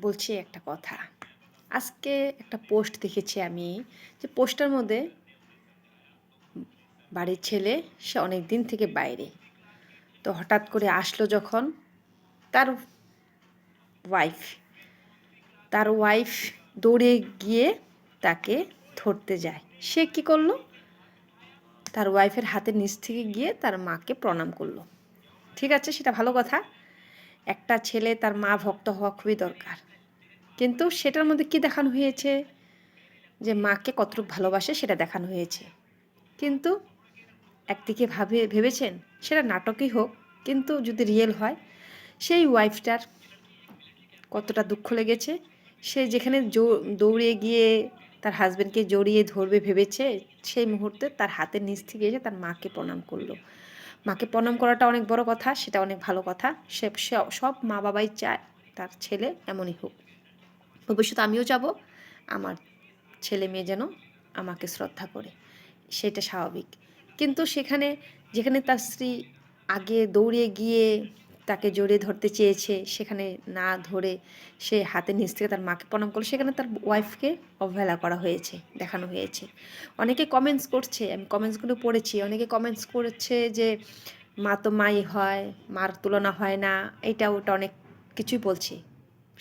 বলছি একটা কথা। আজকে একটা পোস্ট দেখেছি আমি, যে পোস্টের মধ্যে বাড়ির ছেলে, সে অনেক দিন থেকে বাইরে। তো হঠাৎ করে আসলো যখন তার ওয়াইফ তার ওয়াইফ দৌড়ে গিয়ে তাকে ধরতে যায়। সে কি করল? তার ওয়াইফের হাতের নিচ থেকে গিয়ে তার মাকে প্রণাম করল। ঠিক আছে? সেটা ভালো কথা। একটা ছেলে তার মা ভক্ত হওয়া খুবই দরকার। কিন্তু সেটার মধ্যে কি দেখানো হয়েছে? যে মাকে কতটুকু ভালোবাসে সেটা দেখানো হয়েছে। কিন্তু একদিকে ভাবে, ভেবেছেন সেটা নাটকই হোক, কিন্তু যদি রিয়েল হয়, সেই ওয়াইফটার কতটা দুঃখ লেগেছে, সে যেখানে দৌড়ে গিয়ে তার হাজব্যান্ডকে জড়িয়ে ধরবে ভেবেছে, সেই মুহূর্তে তার হাতের নিচ থেকে এসে তার মাকে প্রণাম করল। মাকে প্রণাম করাটা অনেক বড় কথা, সেটা অনেক ভালো কথা। সে সব মা বাবাই চায়, তার ছেলে এমনই হোক। ভবিষ্যতে আমিও যাব, আমার ছেলে মেয়ে যেন আমাকে শ্রদ্ধা করে, সেটা স্বাভাবিক। কিন্তু সেখানে, যেখানে তার স্ত্রী আগে দৌড়ে গিয়ে তাকে জড়িয়ে ধরতে চেয়েছে, সেখানে না ধরে সে হাতে নিচ থেকে তার মাকে প্রণাম করল। সেখানে তার ওয়াইফকে অবহেলা করা হয়েছে, দেখানো হয়েছে। অনেকে কমেন্টস করছে, আমি কমেন্টসগুলো পড়েছি, অনেকে কমেন্টস করেছে যে মা তো মাই হয়, মার তুলনা হয় না, এটা ওটা অনেক কিছুই বলছি।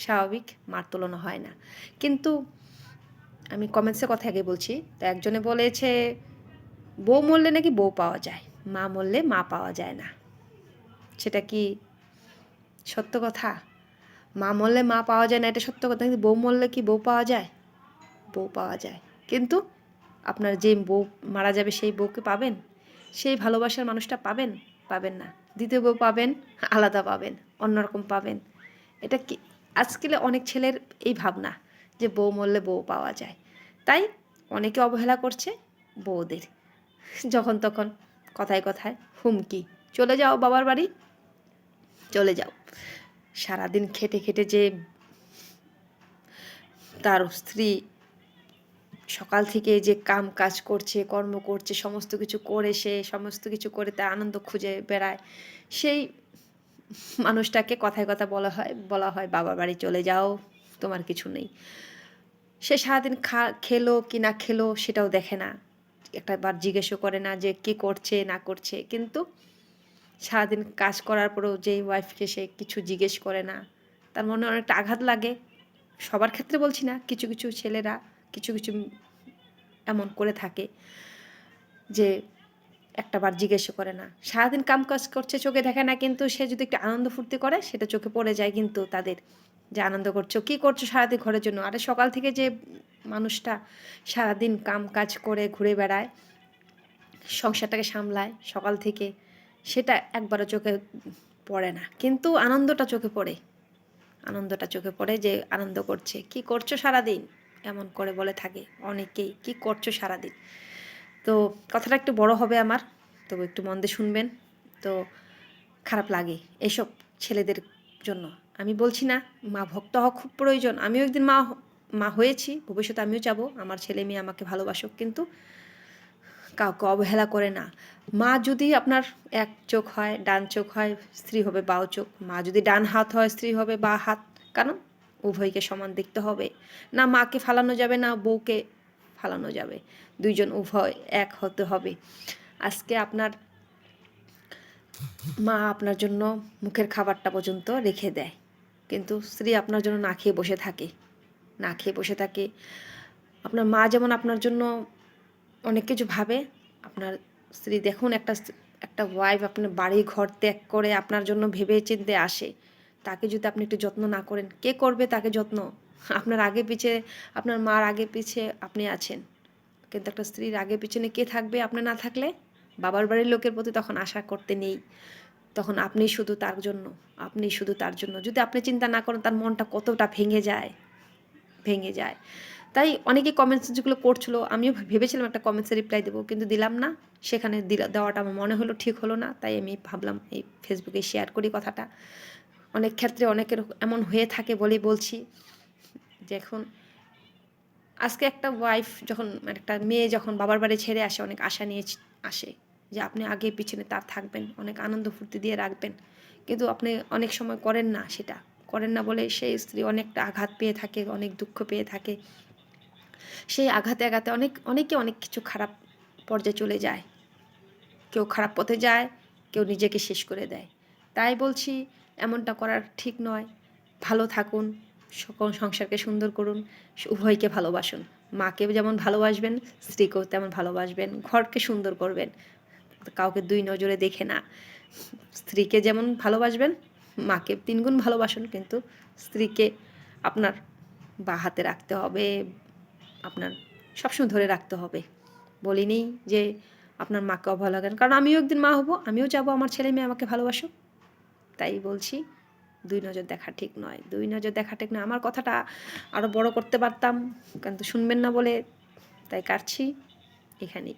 স্বাভাবিক, মার তুলনা হয় না। কিন্তু আমি কমেন্টসের কথা আগে বলছি, তো একজনে বলেছে, বউ মরলে নাকি বউ পাওয়া যায়? মা মরলে মা পাওয়া যায় না। সেটা কি সত্য কথা? মা মরলে মা পাওয়া যায় না, এটা সত্য কথা। কিন্তু বউ মরলে কি বউ পাওয়া যায়? বউ পাওয়া যায়। কিন্তু আপনার যে বউ মারা যাবে, সেই বউকে পাবেন? সেই ভালোবাসার মানুষটা পাবেন? পাবেন না। দ্বিতীয় বউ পাবেন, আলাদা পাবেন, অন্যরকম পাবেন। এটা কি? আজকালে অনেক ছেলের এই ভাবনা যে বউ মরলে বউ পাওয়া যায়। তাই অনেকে অবহেলা করছে বউদের। যখন তখন কথায় কথায় হুমকি। চলে যাও বাবার বাড়ি, চলে যাও। সারাদিন খেটে খেটে যে তার স্ত্রী সকাল থেকে যে কাম কাজ করছে, কর্ম করছে, সমস্ত কিছু করে সে, সমস্ত কিছু করে তার আনন্দ খুঁজে বেড়ায়, সেই মানুষটাকে কথায় কথা বলা হয় বলা হয় বাবার বাড়ি চলে যাও, তোমার কিছু নেই। সে সারাদিন খা, খেলো কি না খেলো সেটাও দেখে না। একটা বার জিজ্ঞেসও করে না যে কি করছে, না করছে। কিন্তু সারাদিন কাজ করার পরেও যে ওয়াইফকে সে কিছু জিজ্ঞেস করে না, তার মনে অনেকটা আঘাত লাগে। সবার ক্ষেত্রে বলছি না, কিছু কিছু ছেলেরা কিছু কিছু এমন করে থাকে যে একটা বার জিজ্ঞেস করে না। সারাদিন কাম কাজ করছে, চোখে দেখে না, কিন্তু সে যদি একটু আনন্দ ফুর্তি করে, সেটা চোখে পড়ে যায় কিন্তু তাদের যে আনন্দ করছ, কী করছ সারাদিন ঘরের জন্য? আরে সকাল থেকে যে মানুষটা সারাদিন কাম কাজ করে, ঘুরে বেড়ায়, সংসারটাকে সামলায়, সকাল থেকে সেটা একবারও চোখে পড়ে না। কিন্তু আনন্দটা চোখে পড়ে। আনন্দটা চোখে পড়ে যে আনন্দ করছে। কি করছ সারাদিন? এমন করে বলে থাকে অনেকেই। কি করছ সারাদিন? তো কথাটা একটু বড় হবে আমার। তবু একটু মন্দে শুনবেন। তো খারাপ লাগে এসব ছেলেদের জন্য। আমি বলছি না, মা ভক্ত হওয়া খুব প্রয়োজন। আমিও একদিন মা মা হয়েছি। ভবিষ্যতে আমিও যাব। আমার ছেলে মেয়ে আমাকে ভালোবাসুক। কিন্তু কাউকে অবহেলা করে না। মা যদি আপনার এক চোখ হয়, ডান চোখ হয়, স্ত্রী হবে বাও চোখ। মা যদি ডান হাত হয়, স্ত্রী হবে বা হাত। কারণ উভয়কে সমান দেখতে হবে। না মাকে ফালানো যাবে, না বউকে ফালানো যাবে। দুইজন উভয় এক হতে হবে। আজকে আপনার মা আপনার জন্য মুখের খাবারটা পর্যন্ত রেখে দেয়। কিন্তু স্ত্রী আপনার জন্য না খেয়ে বসে থাকে। না খেয়ে বসে থাকে। আপনার মা যেমন আপনার জন্য অনেক কিছু ভাবে। আপনার স্ত্রী দেখুন একটা একটা ওয়াইফ আপনার বাড়ি ঘর ত্যাগ করে আপনার জন্য ভেবে চিনতে আসে। তাকে যদি আপনি একটু যত্ন না করেন, কে করবে তাকে যত্ন? আপনার আগে পিছে, আপনার মার আগে পিছে আপনি আছেন। কিন্তু একটা স্ত্রীর আগে পিছনে কে থাকবে আপনি না থাকলে? বাবার বাড়ির লোকের প্রতি তখন আশা করতে নেই। তখন আপনি শুধু তার জন্য, আপনি শুধু তার জন্য। যদি আপনি চিন্তা না করেন, তার মনটা কতটা ভেঙে যায় ভেঙে যায়। তাই অনেকে কমেন্টস যেগুলো করছিল, আমিও ভেবেছিলাম একটা কমেন্টসে রিপ্লাই দেবো, কিন্তু দিলাম না। সেখানে দিলা, দেওয়াটা আমার মনে হলো ঠিক হলো না, তাই আমি ভাবলাম এই ফেসবুকে শেয়ার করি কথাটা। অনেক ক্ষেত্রে অনেকের এমন হয়ে থাকে বলেই বলছি। যে এখন আজকে একটা ওয়াইফ যখন, একটা মেয়ে যখন বাবার বাড়ি ছেড়ে আসে, অনেক আশা নিয়ে আসে যে আপনি আগে পিছনে তার থাকবেন, অনেক আনন্দ ফুর্তি দিয়ে রাখবেন। কিন্তু আপনি অনেক সময় করেন না সেটা। করেন না বলে সেই স্ত্রী অনেকটা আঘাত পেয়ে থাকে, অনেক দুঃখ পেয়ে থাকে। সেই আঘাতে আঘাতে অনেক, অনেকে অনেক কিছু খারাপ পর্যায়ে চলে যায়। কেউ খারাপ পথে যায়, কেউ নিজেকে শেষ করে দেয়। তাই বলছি, এমনটা করার ঠিক নয়। ভালো থাকুন, সকল সংসারকে সুন্দর করুন, উভয়কে ভালোবাসুন। মাকে যেমন ভালোবাসবেন, স্ত্রীকেও তেমন ভালোবাসবেন, ঘরকে সুন্দর করবেন। কাউকে দুই নজরে দেখে না। স্ত্রীকে যেমন ভালোবাসবেন, মাকে তিনগুণ ভালোবাসুন, কিন্তু স্ত্রীকে আপনার বা হাতে রাখতে হবে। আপনার সবসময় ধরে রাখতে হবে। বলিনি যে আপনার মাকে অবহেলা করেন। কারণ আমিও একদিন মা হব, আমিও যাব, আমার ছেলে মেয়ে আমাকে ভালোবাসো। তাই বলছি, দুই নজর দেখা ঠিক নয়। দুই নজর দেখা ঠিক নয়। আমার কথাটা আরও বড় করতে পারতাম, কিন্তু শুনবেন না বলে তাই কাটছি। এখানেই।